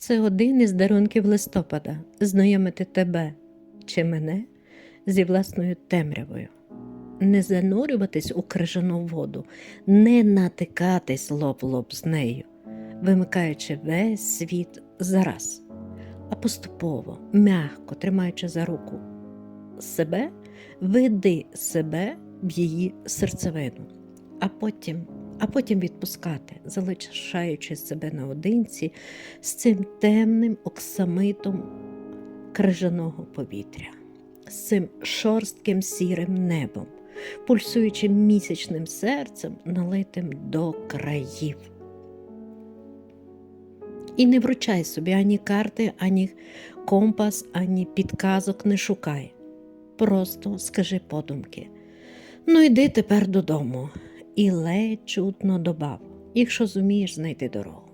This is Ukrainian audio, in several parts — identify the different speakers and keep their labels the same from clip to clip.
Speaker 1: Це один із дарунків листопада знайомити тебе чи мене зі власною темрявою. Не занурюватись у крижану воду, не натикатись лоб лоб з нею, вимикаючи весь світ зараз, а поступово, м'яко тримаючи за руку себе, веди себе в її серцевину, а потім, а потім відпускати, залишаючи себе наодинці з цим темним оксамитом крижаного повітря, з цим шорстким сірим небом, пульсуючим місячним серцем, налитим до країв. І не вручай собі ані карти, ані компас, ані підказок не шукай. Просто скажи подумки. Ну, йди тепер додому і ледь чутно добав, якщо зумієш знайти дорогу.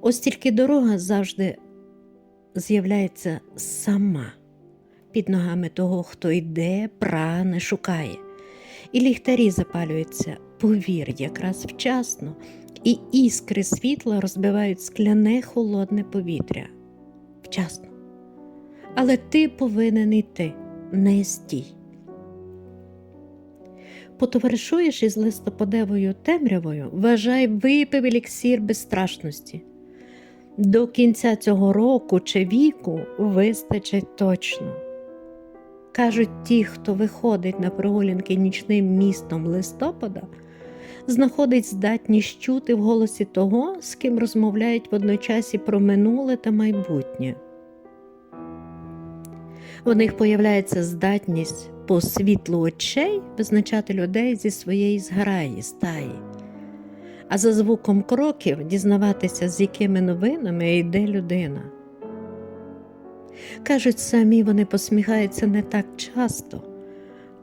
Speaker 1: Ось тільки дорога завжди з'являється сама під ногами того, хто йде, прагне, шукає. І ліхтарі запалюються, повір, якраз вчасно, і іскри світла розбивають скляне холодне повітря. Вчасно. Але ти повинен йти, не стій. Потоваришуєш із листопадевою темрявою, вважай, випив еліксір безстрашності. До кінця цього року чи віку вистачить точно. Кажуть, ті, хто виходить на прогулянки нічним містом листопада, знаходить здатність чути в голосі того, з ким розмовляють водночасі про минуле та майбутнє. В них появляється здатність по світлу очей визначати людей зі своєї зграї, стаї, а за звуком кроків дізнаватися, з якими новинами йде людина. Кажуть, самі вони посміхаються не так часто,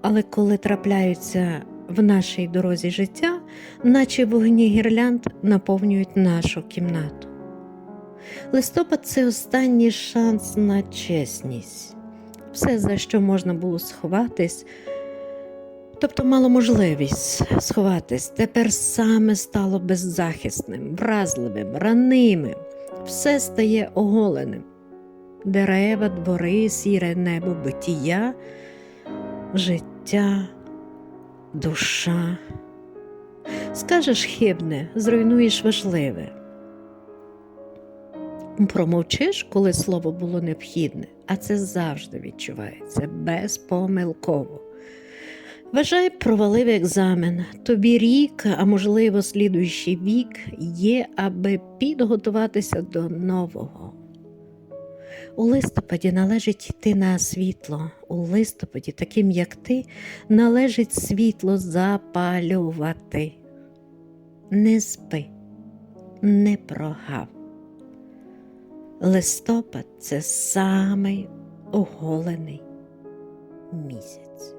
Speaker 1: але коли трапляються в нашій дорозі життя, наче вогні гірлянд наповнюють нашу кімнату. Листопад це останній шанс на чесність. Все, за що можна було сховатись, тобто мало можливість сховатись, тепер саме стало беззахисним, вразливим, ранимим, все стає оголеним. Дерева, двори, сіре небо битія, життя, душа. Скажеш хибне, зруйнуєш важливе. Промовчиш, коли слово було необхідне, а це завжди відчувається безпомилково. Вважай, провалив екзамен. Тобі рік, а можливо, слідуючий вік є, аби підготуватися до нового. У листопаді належить йти на світло. У листопаді, таким як ти, належить світло запалювати. Не спи, не прогав. Листопад це самий оголений місяць.